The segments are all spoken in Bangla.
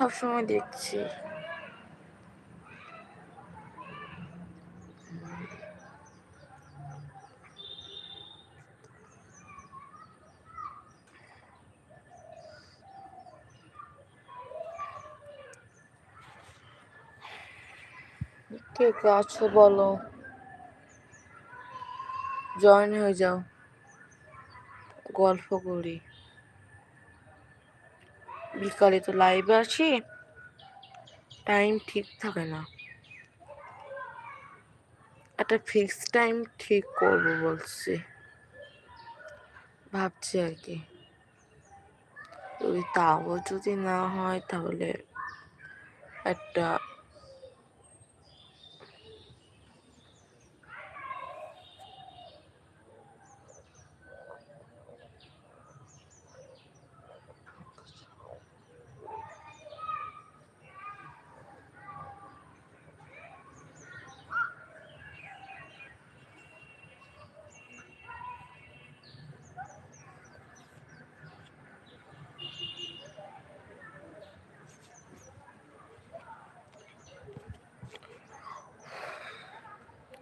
সবসময় দেখছি। কে কে আছো বলো? জয়েন হয়ে যাও। গল্প করি। বিকালে তো লাইভে আছি। টাইম ঠিক থাকে না। একটা ফিক্স টাইম ঠিক করব বলছি। ভাবছি আর কি। যদি তাও যদি না হয় তাহলে একটা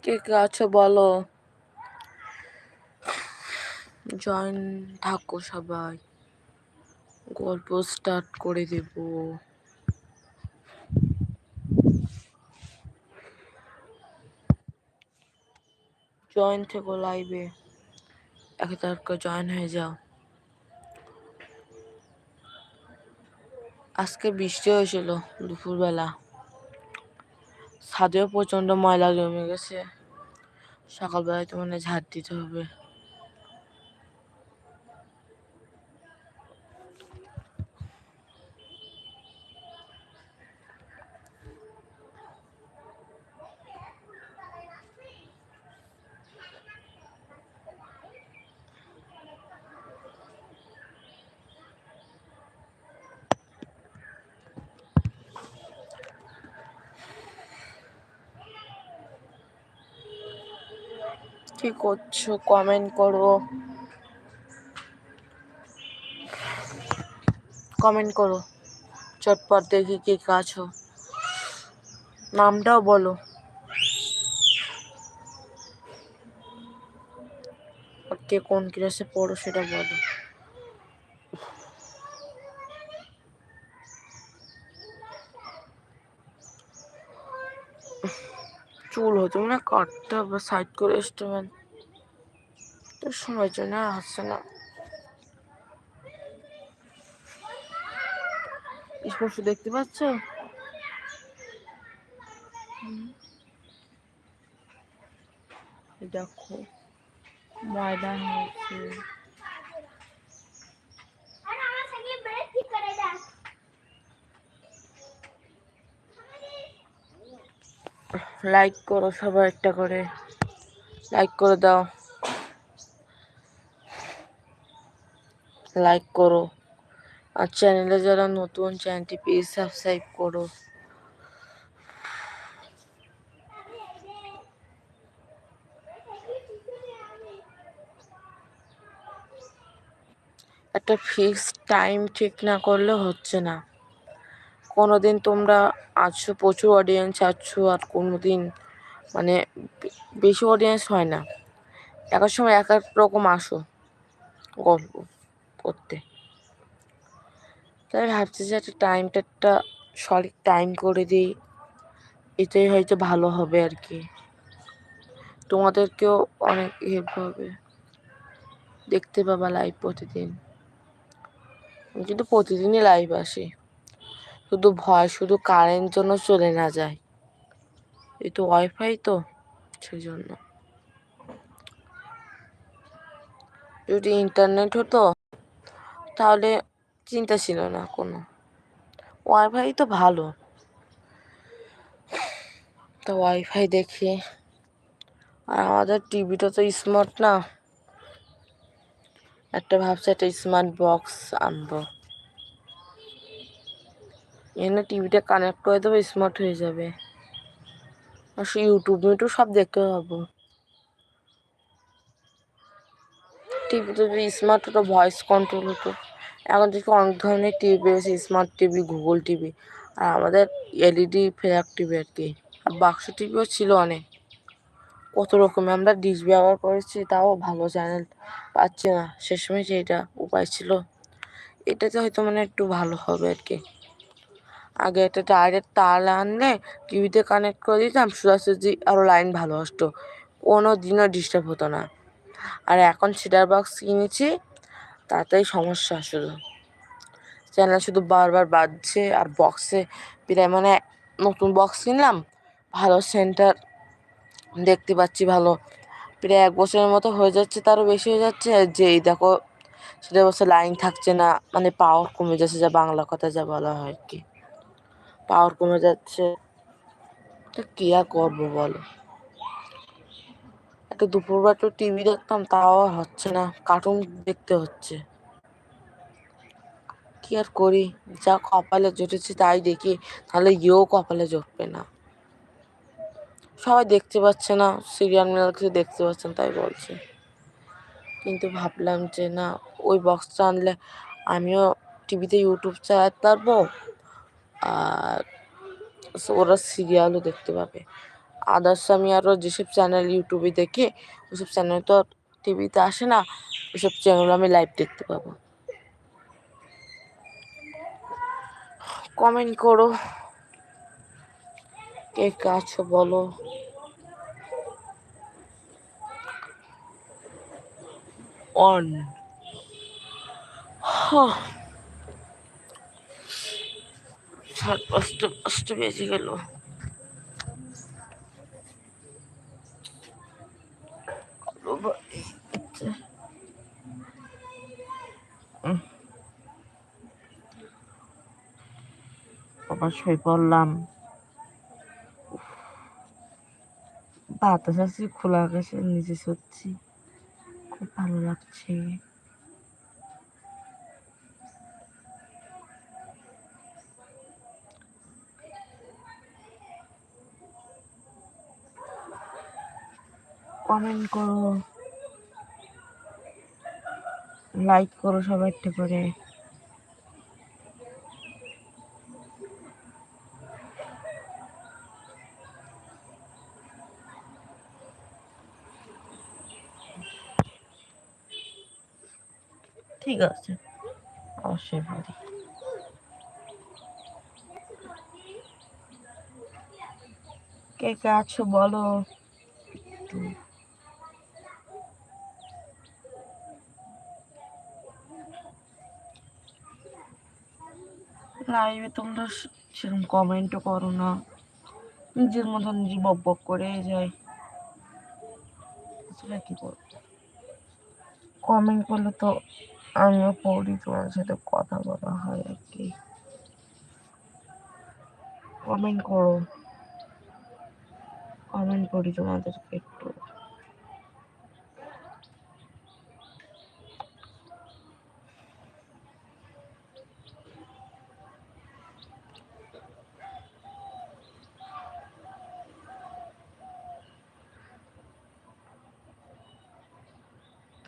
কে কে আছো বলো? জয়েন থাকো সবাই। গল্প স্টার্ট করে দেব। জয়েন থেকো লাইভে একে তারকে জয়েন হয়ে যাও। আজকে বৃষ্টি হয়েছিল দুপুরবেলা। ছাদেও প্রচণ্ড ময়লা জমে গেছে। সকালবেলায় তো মানে ঝাড় দিতে হবে। কি করছ? কমেন্ট করো। কমেন্ট করো। চটপট দেখি কী কাজ হো নামটাও বলো। কে কোন ক্লাসে পড়ো সেটা বলো। চুল হতো মানে কাটতে হবে সাইড করে ইনস্ট্রুমেন্ট তো সময় জন্য আসছে না। স্পর্শ দেখতে পাচ্ছ? দেখো, ময়দান হয়েছে। লাইক করো সবাই একটা করে। লাইক করে দাও। লাইক করো। আর চ্যানেলে যারা নতুন চ্যানেলটি প্লিজ সাবস্ক্রাইব করো। একটা ফিক্সড টাইম ঠিক না করলে হচ্ছে না। কোনো দিন তোমরা আছো, প্রচুর অডিয়েন্স আছো আর কোনো দিন মানে বেশি অডিয়েন্স হয় না। এক এক সময় এক এক রকম আসো গল্প করতে। তাই ভাবছি যে একটা টাইমটা একটা সঠিক টাইম করে দিই। এটাই হয়তো ভালো হবে আর কি। তোমাদেরকেও অনেক হেল্প হবে। দেখতে পাবা লাইভ প্রতিদিন। আমি কিন্তু প্রতিদিনই লাইভ আসি। শুধু ভয়, শুধু কারেন্ট জন্য চলে না যায়। এই তো ওয়াইফাই তো সেই জন্য যদি ইন্টারনেট হতো, তাহলে চিন্তা ছিল না কোনো। ওয়াইফাই তো ভালো। তো ওয়াইফাই দেখি। আর আমাদের টিভিটা তো স্মার্ট না। একটা ভাবছে একটা স্মার্ট বক্স আনব। এখানে টিভিটা কানেক্ট করে দেবো স্মার্ট হয়ে যাবে। আর সে ইউটিউব ইউটিউব সব দেখতে পাবো। টিভিতে যদি স্মার্ট হতো ভয়েস কন্ট্রোল হতো। এখন দেখি অনেক ধরনের টিভি পেয়েছে স্মার্ট টিভি গুগল টিভি আর আমাদের এলইডি ফ্ল্যাগ টিভি আর কি। আর বাক্স টিভিও ছিল অনেক। কত রকমের আমরা ডিশ ব্যবহার করেছি, তাও ভালো চ্যানেল পাচ্ছি না। শেষমেশ এইটা উপায় ছিল, এটাতে হয়তো মানে একটু ভালো হবে আর কি। আগে একটা টায়ারের তার আনলে টিভিতে কানেক্ট করে দিতাম সোজাসুজি আরও লাইন ভালো আসতো। কোনো দিনও ডিস্টার্ব হতো না। আর এখন সেটার বক্স কিনেছি, তাতেই সমস্যা শুধু। চ্যানেল শুধু বারবার বাজছে আর বক্সে প্রায় মানে নতুন বক্স কিনলাম, ভালো সেন্টার দেখতে পাচ্ছি ভালো। প্রায় এক বছরের মতো হয়ে যাচ্ছে, তারও বেশি হয়ে যাচ্ছে। আর যেই দেখো সেটা বছর লাইন থাকছে না মানে পাওয়ার কমে যাচ্ছে যা বাংলা কথা যা বলা হয় আর কি। পাওয়ার কমে যাচ্ছে। তো কী আর করব বলো? একটা দুপুরবার তো টিভি দেখতাম, তাও আর হচ্ছে না। কার্টুন দেখতে হচ্ছে। কি আর করি? যা কপালে জুটেছে তাই দেখি তাহলে ইয়েও কপালে জুটবে না। সবাই দেখতে পাচ্ছে না সিরিয়াল মিরিয়াল কিছু দেখতে পাচ্ছেন তাই বলছে। কিন্তু ভাবলাম যে না, ওই বক্সটা আনলে আমিও টিভিতে ইউটিউব চালাতে পারব? আর ওরা সিরিয়ালও দেখতে পাবে। আদার্স আমি আরও যেসব চ্যানেল ইউটিউবে দেখি, ওসব চ্যানেল তো টিভিতে আসে না, ওসব চ্যানেল আমি লাইভ দেখতে পাবো। কমেন্ট করো। কে কে আছো বলো। অন সাত পাঁচটা পাঁচটা বেজে গেল আবার শুয়ে পড়লাম বাতাস আছে খোলা আকাশের নিচে সত্যি খুব ভালো লাগছে। কমেন্ট করো। লাইক করো সবাই একটা করে। ঠিক আছে। অবশ্যই পারি। কে কে আছো বলো। লাইভে তোমরা সেরকম কমেন্টও করো না। নিজের মতন নিজে বক বক করে যায়। কি কমেন্ট করলে তো আমিও পড়ি তোমার সাথে কথা বলা হয় আর কি। কমেন্ট করো। কমেন্ট করি তোমাদেরকে একটু।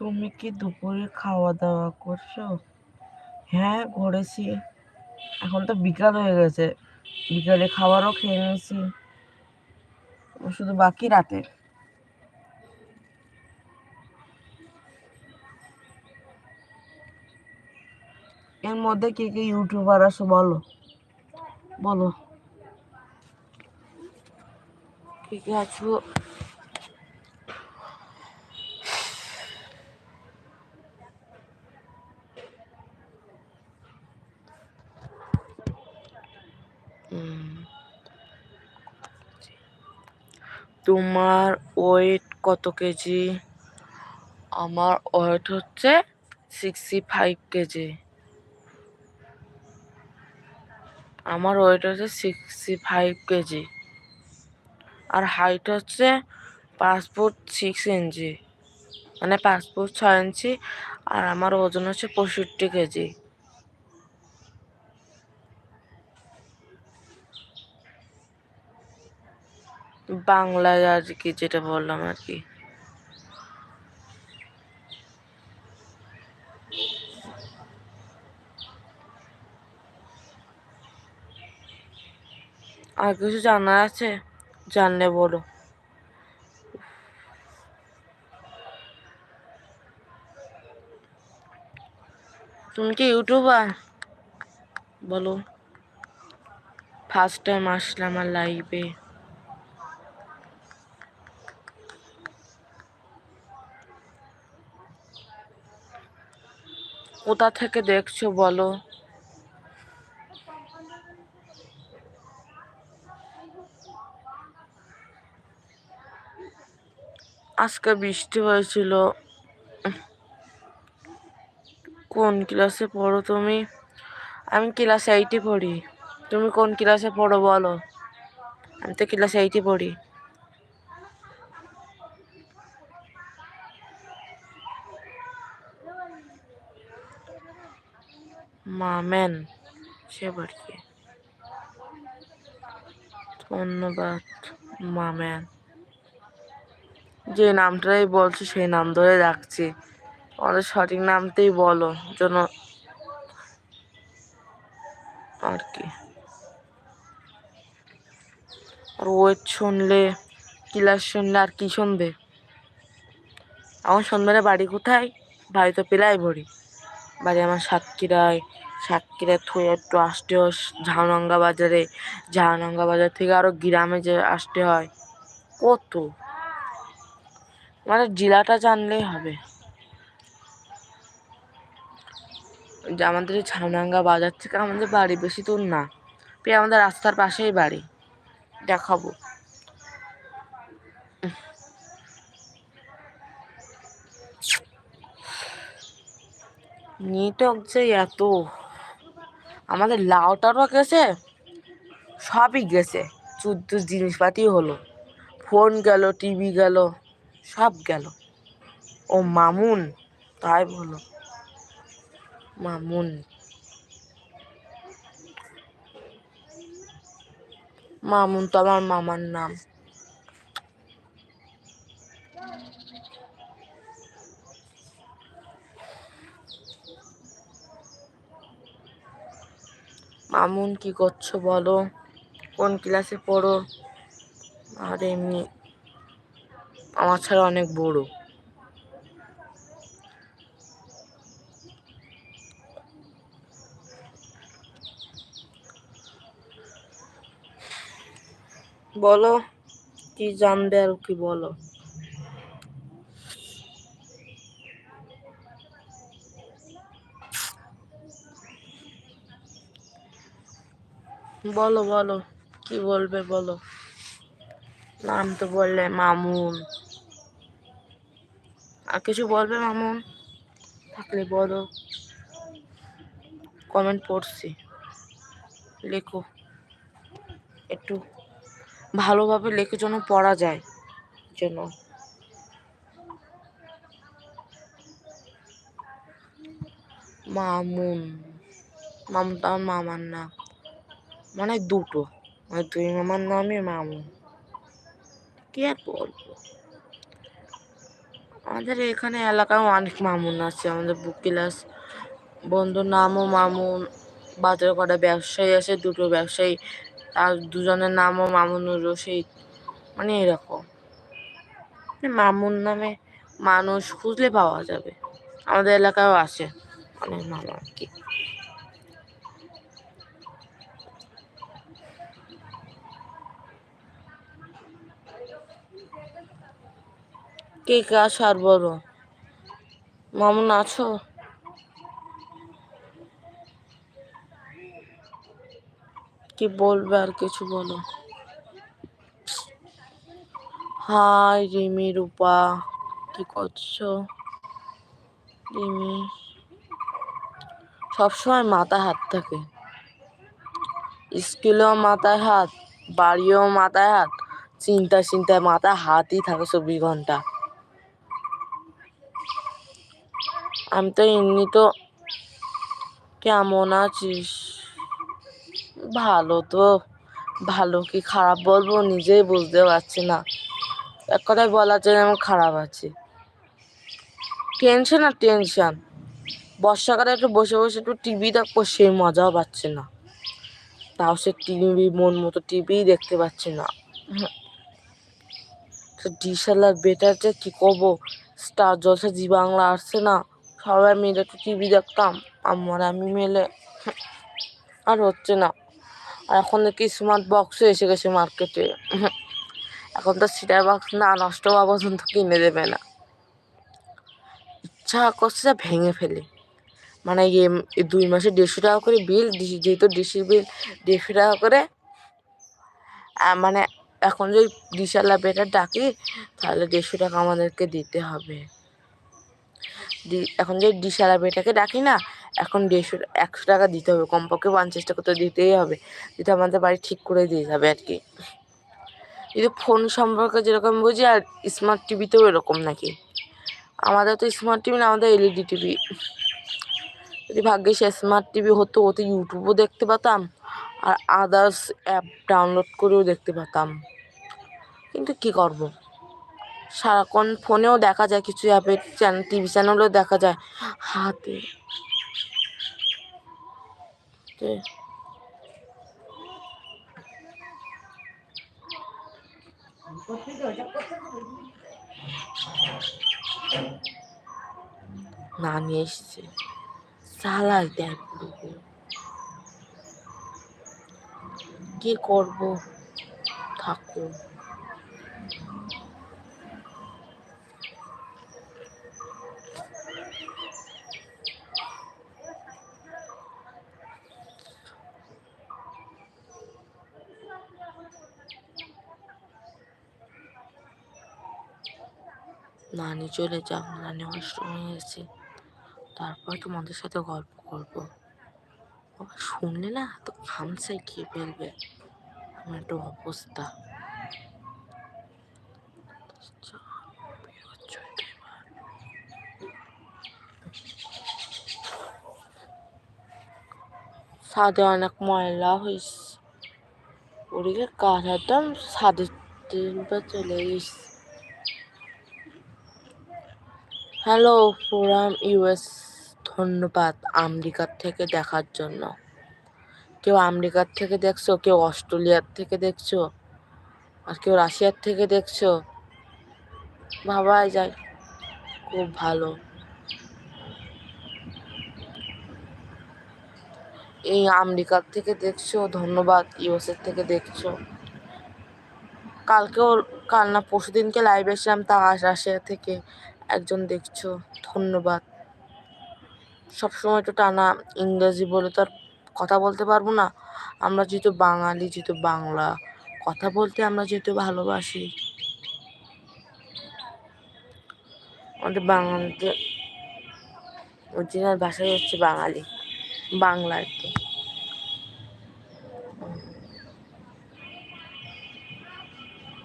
তুমি কি দুপুরে খাওয়া দাওয়া করছ? হ্যাঁ করেছি। এখন তো বিকাল হয়ে গেছে। বিকালে খাবারও খেয়ে নিয়েছি। শুধু বাকি রাতে। এর মধ্যে কে কে ইউটিউবার আছো বলো? বলো। কে কে আছো? তোমার ওয়েট কত কেজি? আমার ওয়েট হচ্ছে সিক্সটি ফাইভ কেজি। আমার ওয়েট হচ্ছে সিক্সটি ফাইভ কেজি। আর হাইট হচ্ছে পাঁচ ফুট সিক্স ইঞ্চি। মানে পাঁচ ফুট ছয় ইঞ্চি। আর আমার ওজন হচ্ছে পঁয়ষট্টি কেজি। বাংলায় আর কি যেটা বললাম আর কি। আর কিছু জানা আছে? জানলে বলো। তুমি কি ইউটিউবার? বলো। ফার্স্ট টাইম আসলাম আমার লাইভে কোথা থেকে দেখছ বলো? আজকে বৃষ্টি হয়েছিল। কোন ক্লাসে পড়ো তুমি? আমি ক্লাস এইটে পড়ি। তুমি কোন ক্লাসে পড়ো বলো? আমি তো ক্লাস এইটে পড়ি। মামেন সে বাড়িয়ে ধন্যবাদ মামেন যে নামটাই বলছো, সেই নাম ধরে রাখছি আমাদের সঠিক নামটাই বলো, যেন আর কি। আর ওয়েট শুনলে, ক্লাস শুনলে আর কি শুনবে? আমার সন্ধ্যারে বাড়ি কোথায়? বাড়ি তো পেলাই ভরি বাড়ি আমার সাতক্ষীরায়। সাতক্ষীরায় থুয়ে একটু আসতে হয় ঝাউনঙ্গা বাজারে। ঝাউনঙ্গা বাজার থেকে আরও গ্রামে যে আসতে হয়। কত? মানে জেলাটা জানলেই হবে। যে আমাদের ঝাউনাঙ্গা বাজার থেকে আমাদের বাড়ি বেশি দূর না। পেয়ে আমাদের রাস্তার পাশেই বাড়ি। দেখাবো। নেটওয়ার্ক যে এত, আমাদের লাউটারও গেছে, সবই গেছে চুদ্দ জিনিসপাতি হলো, ফোন গেল, টিভি গেল, সব গেল। ও মামুন, তাই বলো, মামুন। মামুন তো আমার মামার নাম। মামুন কি করছ বলো? কোন ক্লাসে পড়ো? আর এমনি আমার ছাড়া অনেক বড়। বলো, কি জানবে আর কি বলো? বলো বলো। কি বলবে, বলো। নাম তো বললে মামুন। আর কিছু বলবে মামুন? থাকলে বলো। কমেন্ট পড়ছি। লেখো। একটু ভালোভাবে লেখে যেন পড়া যায়, যেন। মামুন। মামুন তো আমার মামার নাম। মানে দুটো। মানে দুই মামার নামই মামুন কি আর বলব? আমাদের এখানে এলাকায় অনেক মামুন আছে। আমাদের বুকিলাস বন্ধুর নামও মামুন বাজারে কটা ব্যবসায়ী আছে, দুটো ব্যবসায়ী। তার দুজনের নামও মামুনুর রশিদ। মানে এরকম। মামুন নামে মানুষ খুঁজলে পাওয়া যাবে। আমাদের এলাকায়ও আছে অনেক মামা আর কি। কে কাজ আর বলো মামুন, আছো? কি বলবে আর কিছু বলো? হাই, রিমি, রূপা, কি করছ? রিমি, সবসময় মাথায় হাত থাকে। স্কুলেও মাথায় হাত, বাড়িও মাথায় হাত চিন্তা চিন্তায় মাথায় হাতই থাকে চব্বিশ ঘণ্টা। আমি তো এমনি তো কেমন আছিস? ভালো তো। ভালো কি খারাপ বলব? নিজেই বুঝতে পারছি না। এক কথায় বলার জন্য আমি খারাপ আছি। টেনশন আর টেনশন বর্ষাকালে একটু বসে বসে একটু টিভি দেখব, সেই মজাও পাচ্ছে না। তাও সে টিভি মন মতো টিভি দেখতে পাচ্ছে না। ডিশালার বেটার যে কী করব? স্টার জলসা জি বাংলা আসছে না। সবাই মিলে একটু টিভি দেখতাম, আমার আমি মিলে। আর হচ্ছে না, আর এখন দেখি স্মার্ট বক্সও এসে গেছে মার্কেটে এখন তো সিটার বক্স না, নষ্ট হওয়া পর্যন্ত কিনে দেবে না। ইচ্ছা করছে যা ভেঙে ফেলে। মানে এই দুই মাসে দেড়শো টাকা করে বিল যেহেতু ডিসির বিল দেড়শো টাকা করে মানে এখন যদি ডিশালা বেটার ডাকি, তাহলে দেড়শো টাকা আমাদেরকে দিতে হবে। এখন যে ডিশালা বেটাকে ডাকি না, এখন দেড়শো, একশো টাকা দিতে হবে, কমপক্ষে পঞ্চাশ টাকা তো দিতেই হবে। যেটা আমাদের বাড়ি ঠিক করে দিয়ে যাবে আর কি। যদি ফোন সম্পর্কে যেরকম বুঝি, আর স্মার্ট টিভিতেও এরকম নাকি? আমাদের তো স্মার্ট টিভি না, আমাদের এলইডি টিভি যদি ভাগ্যে সে স্মার্ট টিভি হতো ওতে ইউটিউবও দেখতে পেতাম, আর আদার্স অ্যাপ ডাউনলোড করেও দেখতে পেতাম। কিন্তু কি করব? সারাক্ষণ ফোনেও দেখা যায়, কিছু অ্যাপের চ্যানেল টিভি চ্যানেলও দেখা যায়। হাতে। নানি এসছে। সালাই দেয় পুরো কি করব? থাকো। নানি চলে যাক, নানি অষ্টমী এসে তারপর তোমাদের সাথে গল্প করব। শুনলে না তো খামসাই খেয়ে ফেলবে? আমার একটা অবস্থা। ছাদে অনেক ময়লা হয়েছে ওদিকে কাঁথাটাম ছাদের চলে গেছে। হ্যালো ফোরাম ইউএস ধন্যবাদ আমেরিকার থেকে দেখার জন্য। কেউ আমেরিকার থেকে দেখছ, কেউ অস্ট্রেলিয়ার থেকে দেখছ, আর কেউ রাশিয়ার থেকে দেখছ, ভাবাই যায়, খুব ভালো। এই আমেরিকার থেকে দেখছ, ধন্যবাদ ইউএসএর থেকে দেখছ। কালকেও, কাল না পরশু দিনকে লাইভ এসেছিলাম তা রাশিয়া থেকে। একজন দেখছ, ধন্যবাদ সবসময় তো টানা ইংরেজি বলে তো আর কথা বলতে পারব না আমরা যেহেতু বাঙালি, যেহেতু বাংলা, কথা বলতে আমরা যেহেতু ভালোবাসি আমাদের বাঙালিদের অরিজিনাল ভাষাই হচ্ছে বাঙালি, বাংলা কি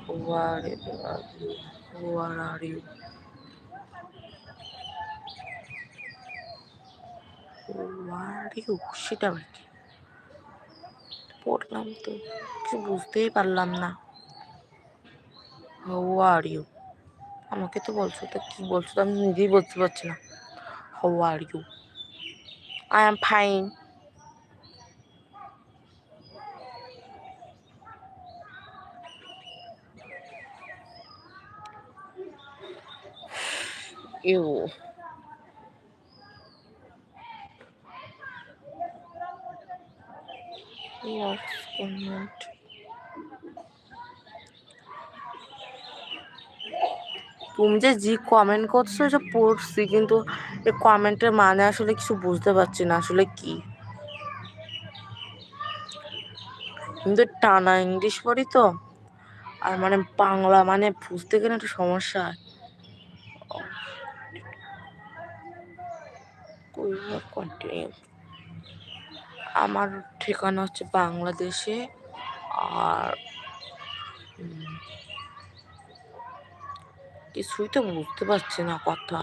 Where are you? Where are you? You সেটা আবার কি পড়লাম তো, কিছু বুঝতেই পারলাম না। হাউ আর ইউ আমাকে তো বলছো, তো কি বলছো? তো আমি নিজেই বলতে পারছি না। How are you I am fine you comment তুমি যে জি কমেন্ট করছ এটা পড়ছি, কিন্তু এই কমেন্টের মানে আসলে কিছু বুঝতে পারছি না, আসলে কি? কিন্তু টানা ইংলিশ পড়ি তো, আর মানে বাংলা মানে বুঝতে গেলে একটা সমস্যা আমার ঠিকানা হচ্ছে বাংলাদেশে আর কিছুই তো বুঝতে পারছি না কথা।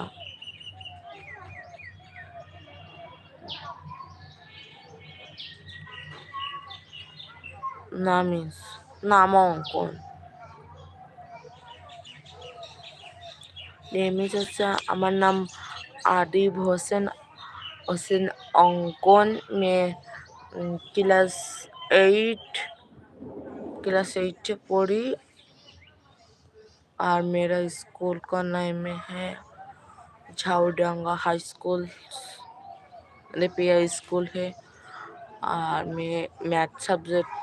নামিস নাম অঙ্কন নেমিস হচ্ছে, আমার নাম আদিব হোসেন হোসেন অঙ্কন, মেয়ে ক্লাস एट क्लास एट पढ़ी और मेरा स्कूल का नाम है झाउडांगा हाई स्कूल लेपिया स्कूल है আর মেয়ে ম্যাথ সাবজেক্ট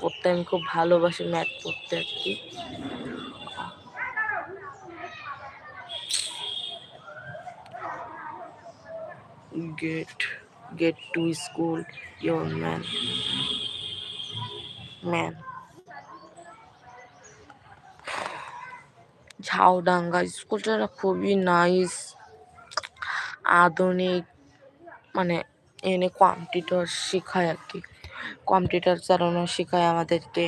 পড়তে আমি খুব ভালোবাসি ম্যাথ পড়তে আর কি get get to school your man man Jhaudanga স্কুলটা খুবই নাইস আধুনিক মানে এনে কম্পিউটার শেখায় আর কি। কম্পিউটার চালানো শেখায় আমাদেরকে।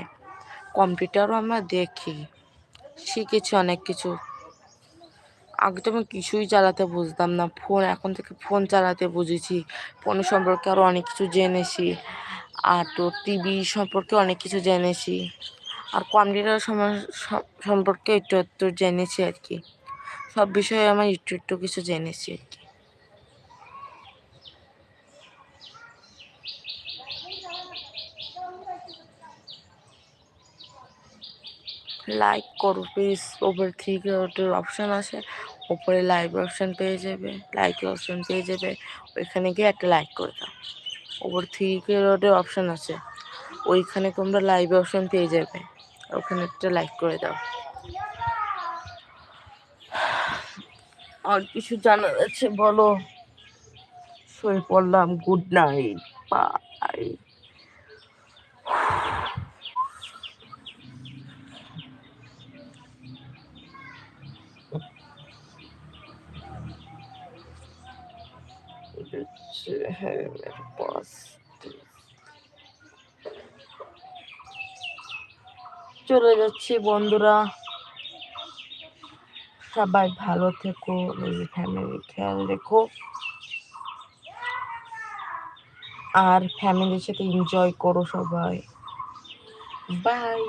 কম্পিউটারও আমরা দেখি। শিখেছি অনেক কিছু। আগে তো আমি কিছুই চালাতে বুঝতাম না। ফোন, এখন থেকে ফোন চালাতে বুঝেছি। ফোন সম্পর্কে আরও অনেক কিছু জেনেছি। আর তো টিভি সম্পর্কে অনেক কিছু জেনেছি। আর কম্পিউটার সম্পর্কে একটু একটু জেনেছি আর কি। সব বিষয়ে আমার একটু একটু কিছু জেনেছি আর কি। লাইক করো প্লিজ ওপরে থ্রি অপশান আছে। ওপরে লাইভ অপশান পেয়ে যাবে লাইক অপশান পেয়ে যাবে, ওইখানে গিয়ে একটা লাইক করে দাও। ওপর থ্রি রোডের অপশান আছে, ওইখানে তোমরা লাইভ অপশান পেয়ে যাবে, ওখানে একটা লাইক করে দাও। আর কিছু জানার আছে বলো? শুয়ে পড়লাম গুড নাইট বাই হ্যাঁ চলে যাচ্ছি বন্ধুরা। সবাই ভালো থেকো, নিজের ফ্যামিলি খেয়াল রেখো। আর ফ্যামিলির সাথে এনজয় করো সবাই। বাই